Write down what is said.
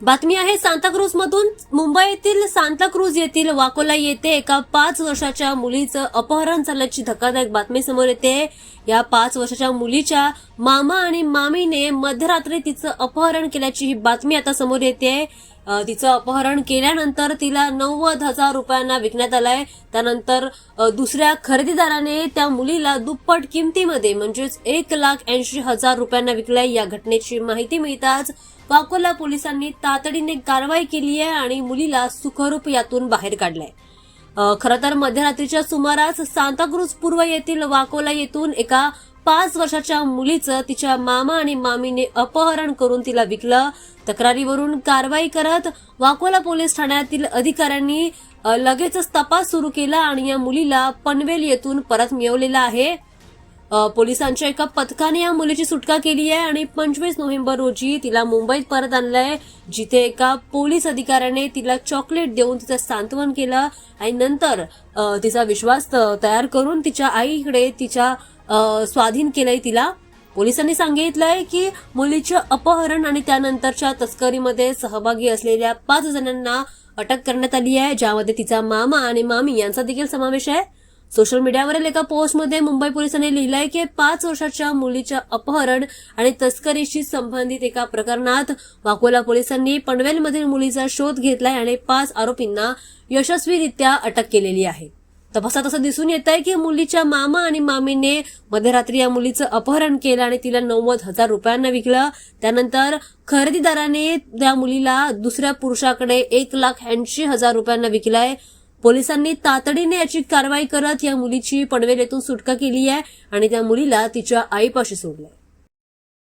बातमी आहे सांताक्रूज मधून मुंबईतील सांताक्रूज येथील वाकोला येथे एका पाच वर्षाच्या मुलीचं अपहरण झाल्याची धक्कादायक बातमी समोर येते. या पाच वर्षाच्या मुलीच्या मामा आणि मामीने मध्यरात्री तिचं अपहरण केल्याची ही बातमी आता समोर येते. तिचं अपहरण केल्यानंतर तिला नव्वद हजार रुपयांना विकण्यात आलाय. त्यानंतर दुसऱ्या खरेदीदाराने त्या मुलीला दुप्पट किमतीमध्ये म्हणजेच एक लाख ऐंशी हजार रुपयांना विकलाय या घटनेची माहिती मिळताच वाकोला पोलिसांनी तातडीने कारवाई केली आहे आणि मुलीला सुखरूप यातून बाहेर काढलाय. खरं तर मध्यरात्रीच्या सुमारास सांताक्रूज पूर्व येथील वाकोला येथून एका पाच वर्षाच्या मुलीचं तिच्या मामा आणि मामीने अपहरण करून तिला विकलं. तक्रारीवरून कारवाई करत वाकोला पोलीस ठाण्यातील अधिकाऱ्यांनी लगेचच तपास सुरू केला आणि या मुलीला पनवेल येथून परत मिळवलेला आहे. पोलिसांच्या एका पथकाने या मुलीची सुटका केली आहे आणि पंचवीस नोव्हेंबर रोजी तिला मुंबईत परत आणलंय जिथे एका पोलीस अधिकाऱ्याने तिला चॉकलेट देऊन तिचं सांत्वन केलं आणि नंतर तिचा विश्वास तयार करून तिच्या आईकडे तिच्या स्वाधीन केलंय तिला. पोलिसांनी सांगितलंय की मुलीचं अपहरण आणि त्यानंतरच्या तस्करीमध्ये सहभागी असलेल्या पाच जणांना अटक करण्यात आली आहे ज्यामध्ये तिचा मामा आणि मामी यांचा देखील समावेश आहे. सोशल मीडियावरील एका पोस्टमध्ये मुंबई पोलिसांनी लिहिलंय की पाच वर्षाच्या मुलीच्या अपहरण आणि तस्करीशी संबंधित एका प्रकरणात वाकोला पोलिसांनी पनवेलमधील मुलीचा शोध घेतलाय आणि पाच आरोपींना यशस्वीरित्या अटक केलेली आहे. तपासात असं दिसून येत आहे की मुलीच्या मामा आणि मामीने मध्यरात्री या मुलीचं अपहरण केलं आणि तिला नव्वद हजार रुपयांना विकलं. त्यानंतर खरेदीदाराने त्या मुलीला दुसऱ्या पुरुषाकडे एक लाख ऐंशी हजार रुपयांना विकलाय. पोलिसांनी तातडीने याची कारवाई करत या मुलीची पनवेल येथून सुटका केली आहे आणि त्या मुलीला तिच्या आईपाशी सोडलंय.